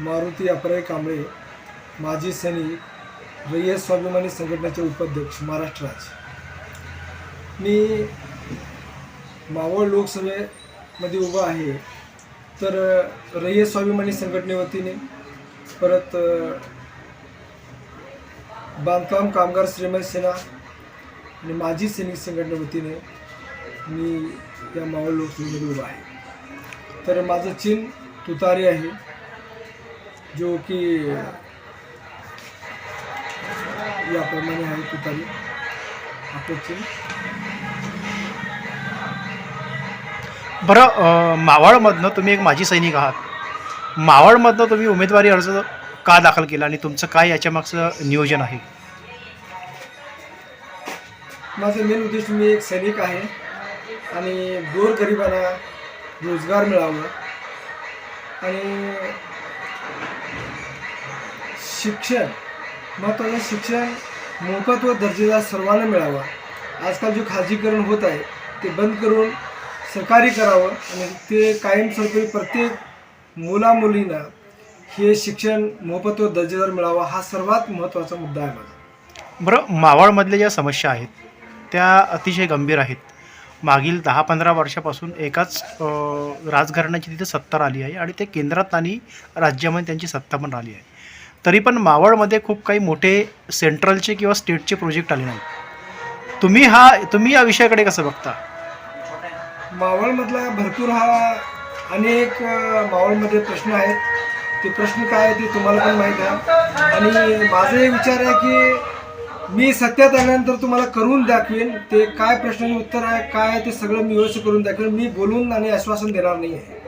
मारुती अपराय कांबळे माजी सैनिक रय्यत स्वाभिमानी संघटनेचे उपाध्यक्ष महाराष्ट्र राज्य. मी मावळ लोकसभेमध्ये उभा आहे तर अ, रय्यत स्वाभिमानी संघटनेवतीने परत बांधकाम कामगार श्रीमंत सेना आणि माजी सैनिक संघटनेवतीने मी या मावळ लोकसभेमध्ये उभा आहे. तर माझं चिन्ह तुतारी आहे. जो की याप्रमाणे आहे आपलं चिन्ह बरं मावळमधनं तुम्ही एक माजी सैनिक आहात. मावळमधनं तुम्ही उमेदवारी अर्ज का दाखल केला आणि तुमचं काय याच्यामागचं नियोजन आहे? माझं मेन उद्देश मी एक सैनिक आहे आणि गोरगरिबांना रोजगार मिळावं. आणि शिक्षण महत्त्वाचं शिक्षण मोफत व दर्जेदार सर्वांना मिळावं. आजकाल जो खाजगीकरण होत आहे ते बंद करून सरकारी करावं आणि ते कायमस्वरूपी प्रत्येक मुलामुलींना हे शिक्षण मोफत व दर्जेदार मिळावं हा सर्वात महत्त्वाचा मुद्दा आहे माझा. बरं मावळमधल्या ज्या समस्या आहेत त्या अतिशय गंभीर आहेत. मागील दहा पंधरा वर्षापासून एकाच राजघराण्याची तिथे सत्ता आली आहे आणि ते केंद्रात आणि राज्यामध्ये त्यांची सत्ता पण राहिली आहे. तरी पण मावळमध्ये खूप काही मोठे सेंट्रलचे किंवा स्टेटचे प्रोजेक्ट आले नाहीत. तुम्ही हा तुम्ही या विषयाकडे कसं बघता? मावळमधला भरपूर हा अनेक मावळमध्ये प्रश्न आहेत. ते प्रश्न काय आहे ते तुम्हाला पण माहीत आहे. आणि माझा विचार आहे की मी सत्यात आल्यानंतर तुम्हाला करून दाखवेन ते काय प्रश्नाचे उत्तर आहे काय आहे ते सगळं मी व्यवस्थित करून दाखवेन. मी बोलून आणि आश्वासन देणार नाही आहे.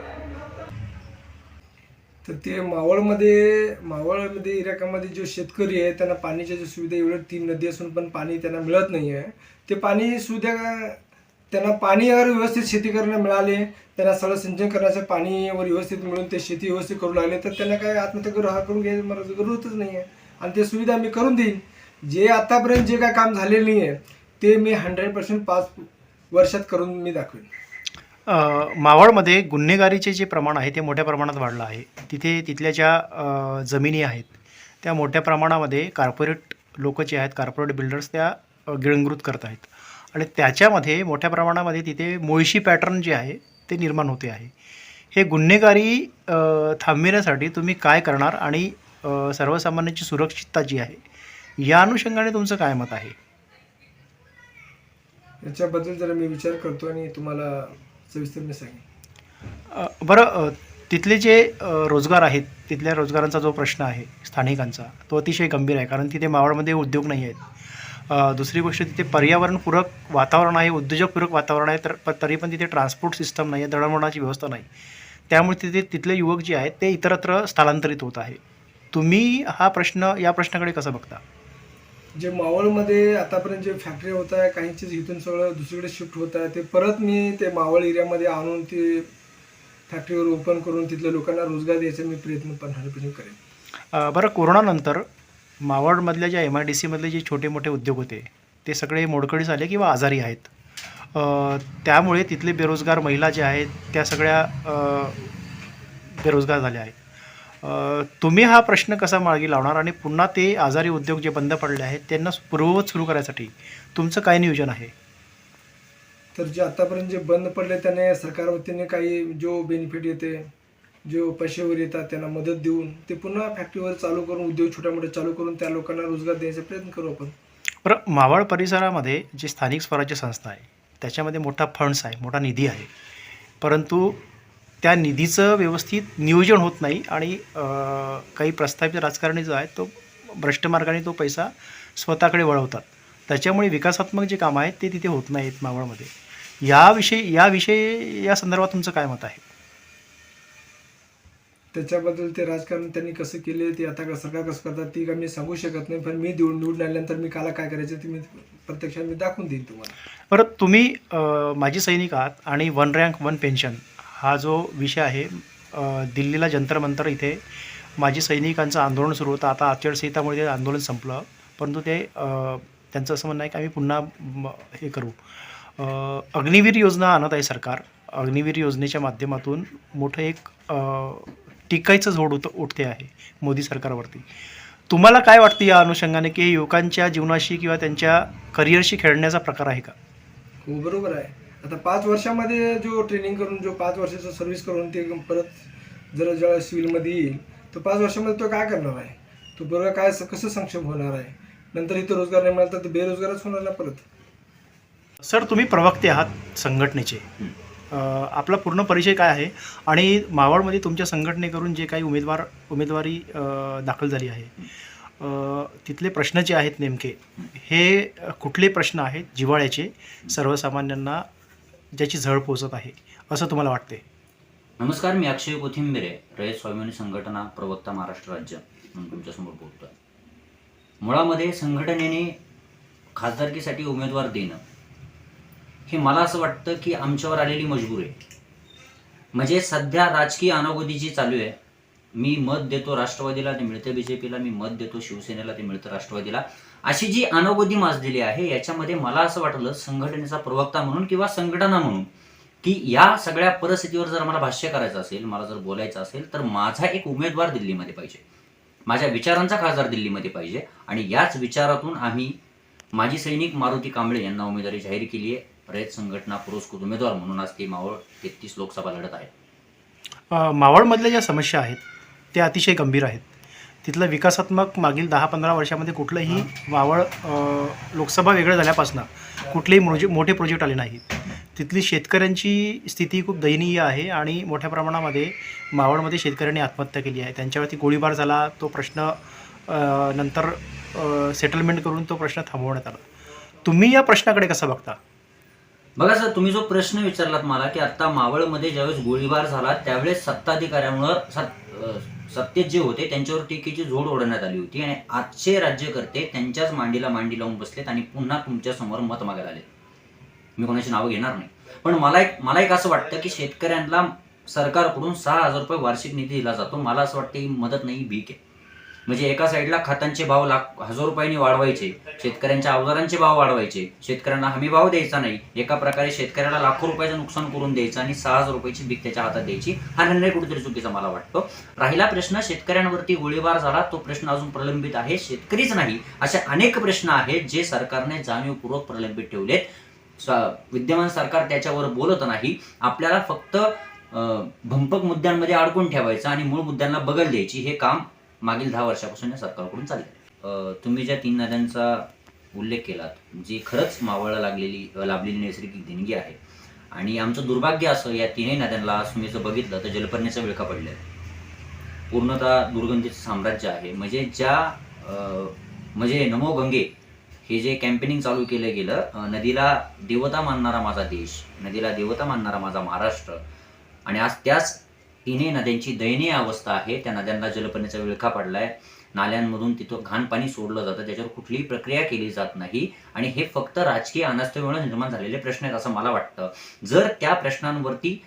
तर ते मावळमध्ये मावळमध्ये इराकामध्ये जो शेतकरी आहे त्यांना पाण्याच्या ज्या सुविधा एवढ्या तीन नदी असून पण पाणी त्यांना मिळत नाही आहे ते पाणी सुविधा त्यांना पाणी अगर व्यवस्थित शेती करणं मिळाले त्यांना सगळं सिंचन करण्याचं पाणीवर व्यवस्थित मिळून ते शेती व्यवस्थित करू लागले तर त्यांना काय आत्महत्या करून हा करून घ्यायची मला जरूरतच नाही आहे आणि ते सुविधा मी करून देईन. जे आतापर्यंत जे काय काम झालेलं नाही आहे ते मी हंड्रेड पर्सेंट पाच वर्षात करून मी दाखवेन. मावळमध्ये गुन्हेगारीचे जे प्रमाण आहे ते मोठ्या प्रमाणात वाढलं आहे. तिथे तिथल्या ज्या जमिनी आहेत. त्या मोठ्या प्रमाणामध्ये कार्पोरेट लोक जे आहेत कार्पोरेट बिल्डर्स त्या गिळंगृत गिळंकृत करत आहेत. आणि त्याच्यामध्ये मोठ्या प्रमाणामध्ये तिथे मुळशी पॅटर्न जे आहे ते निर्माण होते आहे. हे गुन्हेगारी थांबविण्यासाठी तुम्ही काय करणार आणि सर्वसामान्यांची सुरक्षितता जी आहे या अनुषंगाने तुमचं काय मत आहे? याच्याबद्दल जरा मी विचार करतो आणि तुम्हाला सविस्तर सांगेन. बरं तिथले जे रोजगार आहेत तिथल्या रोजगारांचा जो प्रश्न आहे स्थानिकांचा तो अतिशय गंभीर आहे कारण तिथे मावळमध्ये उद्योग नाही आहेत. दुसरी गोष्ट तिथे पर्यावरणपूरक वातावरण आहे उद्योजकपूरक वातावरण आहे तर तरी पण तिथे ट्रान्सपोर्ट सिस्टम नाही आहे दळणवळणाची व्यवस्था नाही. त्यामुळे तिथे तिथले युवक जे आहेत ते इतरत्र स्थलांतरित होत आहे. तुम्ही हा प्रश्न या प्रश्नाकडे कसं बघता? जे मावळमध्ये आतापर्यंत जे फॅक्टरी होत आहे काहींचे इथून सगळं दुसरीकडे शिफ्ट होत आहे ते परत मी ते मावळ एरियामध्ये आणून ते फॅक्टरीवर ओपन करून तिथल्या लोकांना रोजगार द्यायचा मी प्रयत्न पण हंड्रेड करेन. बरं कोरोनानंतर मावळमधल्या ज्या एम आय डी सीमधले जे छोटे मोठे उद्योग होते ते सगळे मोडकळीस आले किंवा आजारी आहेत? त्यामुळे तिथले बेरोजगार महिला ज्या आहेत त्या सगळ्या बेरोजगार झाल्या आहेत. तुम्ही हा प्रश्न कसा मार्गी लावणार आणि पुन्हा ते आजारी उद्योग जे बंद पडले आहेत त्यांना पूर्ववत सुरू करायसाठी तुमचं काय नियोजन आहे? तर जे आतापर्यंत जे बंद पडले त्याने सरकार वतीने काही जो बेनिफिट येते जो पैशावर येतात त्यांना मदत देऊन ते पुन्हा फॅक्टरीवर चालू करून उद्योग छोट्या मोठे चालू करून त्या लोकांना रोजगार द्यायचा प्रयत्न करू आपण. बरं मावळ परिसरामध्ये जे स्थानिक स्वराज्य संस्था आहे त्याच्यामध्ये मोठा फंड्स आहे मोठा निधी आहे. परंतु त्या निधीचं व्यवस्थित नियोजन होत नाही आणि काही प्रस्थापित राजकारणी जो आहे तो भ्रष्ट मार्गाने तो पैसा स्वतःकडे वळवतात. त्याच्यामुळे विकासात्मक जे कामं आहेत ते तिथे होत नाहीत मावळमध्ये. याविषयी याविषयी या संदर्भात तुमचं काय मत आहे? त्याच्याबद्दल ते राजकारण त्यांनी कसं केले ते आता सरकार कसं करतात ती काय मी सांगू शकत नाही. पण मी निवडून निवडून आल्यानंतर मी काला काय करायचं ते मी प्रत्यक्षात मी दाखवून देईन तुम्हाला. बरं तुम्ही माजी सैनिक आहात आणि वन रँक वन पेन्शन हा जो विषय आहे दिल्लीला जंतर मंतर इथे माजी सैनिकांचं आंदोलन सुरू होतं. आता आचारसंहितामुळे ते आंदोलन संपलं. परंतु ते त्यांचं असं म्हणणं आहे की आम्ही पुन्हा हे करू. अग्निवीर योजना आणत आहे सरकार. अग्निवीर योजनेच्या माध्यमातून मोठं एक टीकायचं झोड उत उठते आहे मोदी सरकारवरती. तुम्हाला काय वाटतं या अनुषंगाने की युवकांच्या जीवनाशी किंवा त्यांच्या करिअरशी खेळण्याचा प्रकार आहे का? हो, बरोबर आहे. आता पाच वर्षामध्ये जो ट्रेनिंग करून जो पाच वर्षाचा सर्व्हिस करून ते परत जर जेव्हा सिव्हिलमध्ये येईल तर पाच वर्षामध्ये तो काय करणार आहे? तो बरोबर काय कसं सक्षम होणार आहे? नंतर इथं रोजगार नाही मिळाला तर ते बेरोजगारच होणार ना परत? सर तुम्ही प्रवक्ते आहात संघटनेचे. आपला पूर्ण परिचय काय आहे? आणि मावळमध्ये तुमच्या संघटनेकडून जे काही उमेदवार उमेदवारी दाखल झाली आहे अ, तिथले प्रश्न जे आहेत नेमके हे कुठले प्रश्न आहेत? जिव्हाळ्याचे सर्वसामान्यांना ज्याची झळ पोचत आहे असं तुम्हाला वाटते नमस्कार मी अक्षय कोथिंबिरे रयत स्वाभिमानी संघटना प्रवक्ता महाराष्ट्र राज्य म्हणून तुमच्यासमोर बोलतोय. मुळामध्ये संघटनेने खासदारकीसाठी उमेदवार देणं हे मला असं वाटतं की आमच्यावर आलेली मजबूर आहे. म्हणजे सध्या राजकीय अनागोदी जी चालू आहे. मी मत देतो राष्ट्रवादीला ते मिळतं बीजेपीला मी मत देतो शिवसेनेला ते मिळतं राष्ट्रवादीला. अशी जी अनागोदी माजलेली आहे याच्यामध्ये मला असं वाटलं संघटनेचा प्रवक्ता म्हणून किंवा संघटना म्हणून की या सगळ्या परिस्थितीवर जर मला भाष्य करायचं असेल मला जर बोलायचं असेल तर माझा एक उमेदवार दिल्लीमध्ये पाहिजे. माझ्या विचारांचा खासदार दिल्लीमध्ये पाहिजे. आणि याच विचारातून आम्ही माजी सैनिक मारुती कांबळे यांना उमेदवारी जाहीर केली आहे. रयत संघटना पुरस्कृत उमेदवार म्हणून आज ते मावळ तेहतीस लोकसभा लढत आहे. मावळमधल्या ज्या समस्या आहेत ते अतिशय गंभीर आहेत. तिथलं विकासात्मक मागील दहा पंधरा वर्षामध्ये कुठलंही मावळ लोकसभा वेगळं झाल्यापासून कुठलेही मोजे मोठे प्रोजेक्ट आले नाहीत. तिथली शेतकऱ्यांची स्थिती खूप दयनीय आहे आणि मोठ्या प्रमाणामध्ये मावळमध्ये शेतकऱ्यांनी आत्महत्या केली आहे. त्यांच्यावरती गोळीबार झाला तो प्रश्न नंतर सेटलमेंट करून तो प्रश्न थांबवण्यात आला. तुम्ही या प्रश्नाकडे कसं बघता? बघा सर तुम्ही जो प्रश्न विचारलात मला की आता मावळमध्ये ज्यावेळेस गोळीबार झाला त्यावेळेस सत्ताधिकाऱ्यांवर सत- सत्तेत जे होते त्यांच्यावर टीकेची जोड ओढण्यात आली होती आणि आजचे राज्यकर्ते त्यांच्याच मांडीला मांडी लावून बसलेत आणि पुन्हा तुमच्यासमोर मत मागायला आले मी कोणाची नावं घेणार नाही. पण मला एक मला एक असं वाटतं की शेतकऱ्यांना सरकारकडून सहा हजार रुपये वार्षिक निधी दिला जातो. मला असं वाटतं ही मदत नाही भीक आहे. म्हणजे एका साईडला खतांचे भाव लाख हजार रुपयांनी वाढवायचे शेतकऱ्यांच्या अवजारांचे भाव वाढवायचे शेतकऱ्यांना हमी भाव द्यायचा नाही एका प्रकारे शेतकऱ्याला लाखो रुपयाचं नुकसान करून द्यायचं आणि सहा हजार रुपयाची भीक त्याच्या हातात द्यायची हा निर्णय कुठेतरी चुकीचा मला वाटतो. राहिला प्रश्न शेतकऱ्यांवरती गोळीबार झाला तो प्रश्न अजून प्रलंबित आहे शेतकरीच नाही असे अनेक प्रश्न आहेत जे सरकारने जाणीवपूर्वक प्रलंबित ठेवलेत. विद्यमान सरकार त्याच्यावर बोलत नाही आपल्याला फक्त भंपक मुद्द्यांमध्ये अडकून ठेवायचं आणि मूळ मुद्द्यांना बगल द्यायची हे काम मागील दहा वर्षापासून या सरकारकडून चाललंय तुम्ही ज्या तीन नद्यांचा उल्लेख केलात जी खरंच मावळला लागलेली लाभलेली नैसर्गिक देणगी आहे आणि आमचं दुर्भाग्य असं या तीनही नद्यांना आज तुम्ही जर बघितलं तर जलपर्ण्याचा विळखा पडल्या. पूर्णतः दुर्गंधीचं साम्राज्य आहे. म्हणजे ज्या म्हणजे नमो गंगे हे जे कॅम्पेनिंग चालू केलं गेलं नदीला देवता मानणारा माझा देश नदीला देवता मानणारा माझा महाराष्ट्र आणि आज त्याच तिन्ही नद्यांची दयनीय अवस्था आहे. त्या नद्यांना जलपर्ण्याचा विळखा पडलाय? नाल्यांमधून तिथं घाण पाणी सोडलं जातं. त्याच्यावर कुठलीही प्रक्रिया केली जात नाही. आणि हे फक्त राजकीय अनास्थेमुळे निर्माण झालेले प्रश्न आहेत असं मला वाटतं. जर त्या प्रश्नांवरती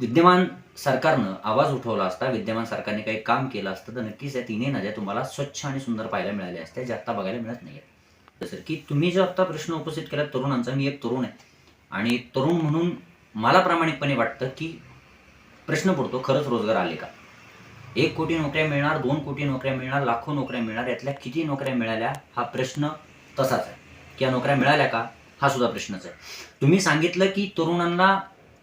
विद्यमान सरकारनं आवाज उठवला असता विद्यमान सरकारने काही काम केलं असतं तर नक्कीच या तिन्ही नद्या तुम्हाला स्वच्छ आणि सुंदर पाहायला मिळाल्या असत्या ज्या आता बघायला मिळत नाहीये जसं की तुम्ही जो आता प्रश्न उपस्थित केला तरुणांचा मी एक तरुण आहे. आणि तरुण म्हणून मला प्रामाणिकपणे वाटतं की प्रश्न पडतो खरंच रोजगार आले का? एक कोटी नोकऱ्या मिळणार दोन कोटी नोकऱ्या मिळणार लाखो नोकऱ्या मिळणार यातल्या किती नोकऱ्या मिळाल्या हा प्रश्न तसाच आहे. की या नोकऱ्या मिळाल्या का? हा सुद्धा प्रश्नच आहे. तुम्ही सांगितलं की तरुणांना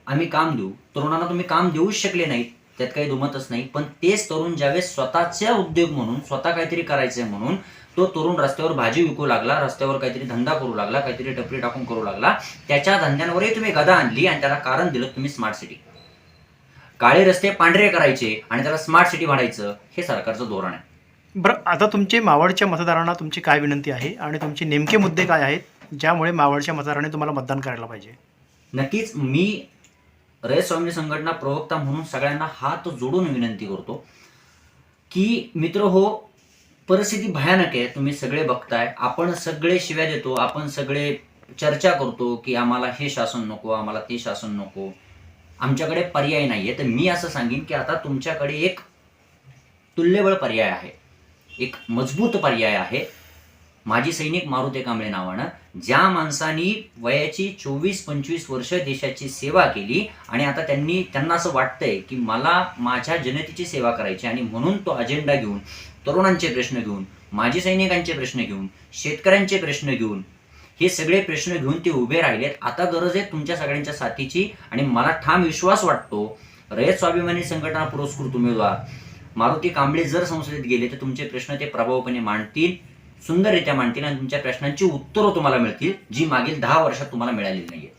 आम्ही काम देऊ. तरुणांना तुम्ही काम देऊच शकले नाहीत. त्यात काही दुमतच नाही. पण तेच तरुण ज्यावेळेस स्वतःचा उद्योग म्हणून स्वतः काहीतरी करायचंय म्हणून तो तरुण रस्त्यावर भाजी विकू लागला रस्त्यावर काहीतरी धंदा करू लागला काहीतरी टपरी टाकून करू लागला त्याच्या धंद्यांवरही तुम्ही गदा आणली आणि त्याला कारण दिलं तुम्ही स्मार्ट सिटी काळे रस्ते पांढरे करायचे आणि त्याला स्मार्ट सिटी वाढायचं हे सरकारचं धोरण आहे. बरं आता तुमचे मावळच्या मतदारांना तुमची काय विनंती आहे आणि तुमचे नेमके मुद्दे काय आहेत ज्यामुळे मावळच्या मतदारांनी तुम्हाला मतदान करायला पाहिजे? नक्कीच मी रयत स्वामी संघटना प्रवक्ता म्हणून सगळ्यांना हात जोडून विनंती करतो की मित्र हो परिस्थिती भयानक आहे तुम्ही सगळे बघताय आपण सगळे शिव्या देतो आपण सगळे चर्चा करतो की आम्हाला हे शासन नको आम्हाला ते शासन नको. आमच्याकडे पर्याय नाहीये. तर मी असं सांगेन की आता तुमच्याकडे एक तुल्यबळ पर्याय आहे. एक मजबूत पर्याय आहे. माजी सैनिक मारुते कांबळे नावानं ज्या माणसानी वयाची चोवीस पंचवीस वर्ष देशाची सेवा केली आणि आता त्यांनी त्यांना असं वाटतंय की मला माझ्या जनतेची सेवा करायची आणि म्हणून तो अजेंडा घेऊन तरुणांचे प्रश्न घेऊन माजी सैनिकांचे प्रश्न घेऊन शेतकऱ्यांचे प्रश्न घेऊन हे सगळे प्रश्न घेऊन ते उभे राहिलेत. आता गरज आहे तुमच्या सगळ्यांच्या साथीची आणि मला ठाम विश्वास वाटतो. रयत स्वाभिमानी संघटना पुरस्कृत उमेदवार. मारुती कांबळे जर संसदेत गेले तर तुमचे प्रश्न ते प्रभावपणे मांडतील सुंदररित्या मांडतील आणि तुमच्या प्रश्नांची उत्तरं तुम्हाला मिळतील जी मागील दहा वर्षात तुम्हाला मिळालेली नाहीये